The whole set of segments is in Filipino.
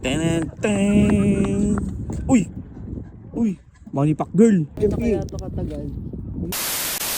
Ten, ten. Uy! Uy! Money pack girl. Kaya ito katagal.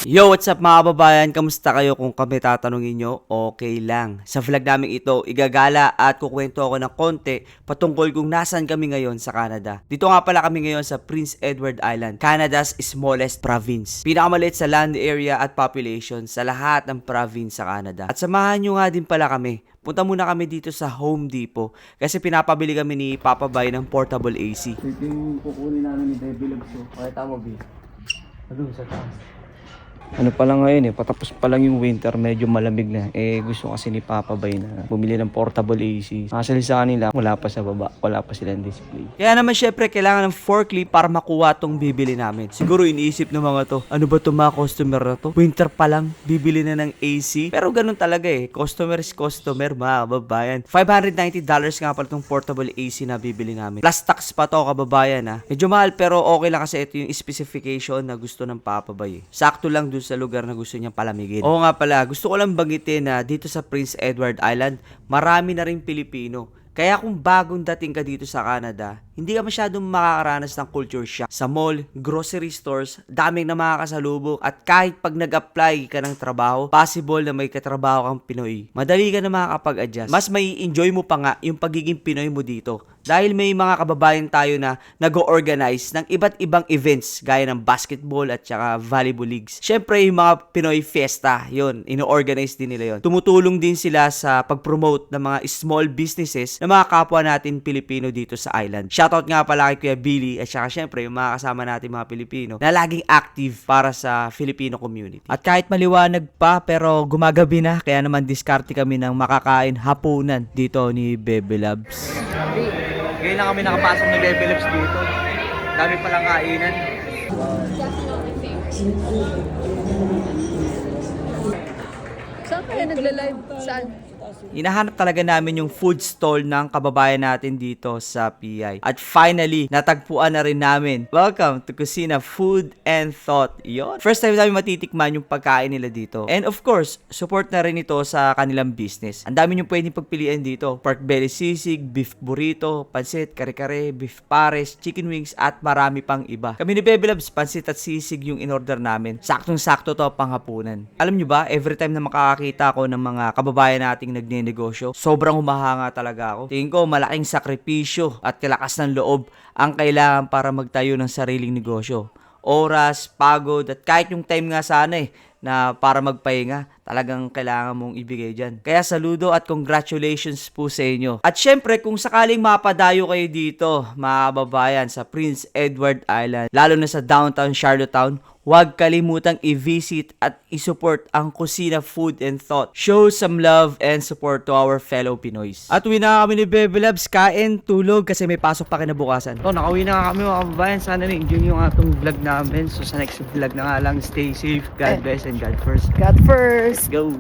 Yo, what's up mga kababayan? Kamusta kayo kung kami tatanungin nyo? Okay lang. Sa vlog namin ito, igagala at kukwento ako ng konti patungkol kung nasan kami ngayon sa Canada. Dito nga pala kami ngayon sa Prince Edward Island, Canada's smallest province. Pinakamaliit sa land area at population sa lahat ng province sa Canada. At samahan nyo nga din pala kami. Punta muna kami dito sa Home Depot kasi pinapabili kami ni Papa Bay ng portable AC. Ito yung kukunin namin ni Love so. Pakita mo, B. Ano sa taas? Ano pa lang ngayon eh, patapos pa lang yung winter, medyo malamig na. Eh, gusto kasi ni Papa Bay na bumili ng portable AC. Actually sa kanila, wala pa sa baba, wala pa silang display. Kaya naman syempre kailangan ng forklift para makuha tong bibili namin. Siguro iniisip ng mga to, ano ba to mga customer na to? Winter pa lang, bibili na ng AC. Pero ganun talaga eh, customer is customer mga kababayan. $590 nga pala tong portable AC na bibili namin. Plus tax pa to kababayan ha. Medyo mahal pero okay lang kasi ito yung specification na gusto ng Papa Bay. eh. Sakto lang dun sa lugar na gusto niyang palamigin. Oo nga pala, gusto ko lang banggitin na dito sa Prince Edward Island, marami na rin Pilipino. Kaya kung bagong dating ka dito sa Canada, hindi ka masyadong makakaranas ng culture shock. Sa mall, grocery stores, daming na makakasalubong at kahit pag nag-apply ka ng trabaho, possible na may katrabaho kang Pinoy. Madali ka na makakapag-adjust. Mas may enjoy mo pa nga yung pagiging Pinoy mo dito. Dahil may mga kababayan tayo na nag-organize ng iba't ibang events gaya ng basketball at saka volleyball leagues. Syempre yung mga Pinoy Fiesta, yun, ino-organize din nila yun. Tumutulong din sila sa pag-promote ng mga small businesses ng mga kapwa natin Pilipino dito sa island. Shoutout nga pala kay Kuya Billy at saka syempre yung mga kasama natin mga Pilipino na laging active para sa Filipino community. At kahit maliwanag pa pero gumagabi na kaya naman diskarte kami ng makakain hapunan dito ni Bebe Labs. Ngayon lang kami nakapasok ng Bebe Labs dito. Dami palang kainan. Saan kaya nagla-live? Saan? Hinahanap talaga namin yung food stall ng kababayan natin dito sa PI. At finally, natagpuan na rin namin. Welcome to Kusina Food and Thought. Yon. First time namin matitikman yung pagkain nila dito. And of course, support na rin ito sa kanilang business. Ang dami yung pwedeng pagpilian dito. Pork belly sisig, beef burrito, pansit, kare-kare, beef pares, chicken wings, at marami pang iba. Kami ni Bebe Labs, pansit at sisig yung in-order namin. Saktong-sakto to panghapunan. Alam nyo ba, every time na makakakita ako ng mga kababayan nating nagnenegosyo, sobrang humahanga talaga ako. Tingin ko malaking sakripisyo at kalakas ng loob ang kailangan para magtayo ng sariling negosyo. Oras, pagod, at kahit yung time nga sana eh, na para magpahinga, talagang kailangan mong ibigay dyan. Kaya saludo at congratulations po sa inyo. At syempre, kung sakaling mapadayo kayo dito, mga kababayan, sa Prince Edward Island, lalo na sa downtown Charlottetown, huwag kalimutang i-visit at i-support ang Kusina Food and Thought. Show some love and support to our fellow Pinoys. At uwi na kami ni Bebe Labs, kain, tulog kasi may pasok pa kinabukasan. So, nakauwi na kami mga kababayan. Sana na-enjoy yung atong vlog namin. So, sa next vlog na nga lang, stay safe, God Eh. bless, and God first. God first. Let's go!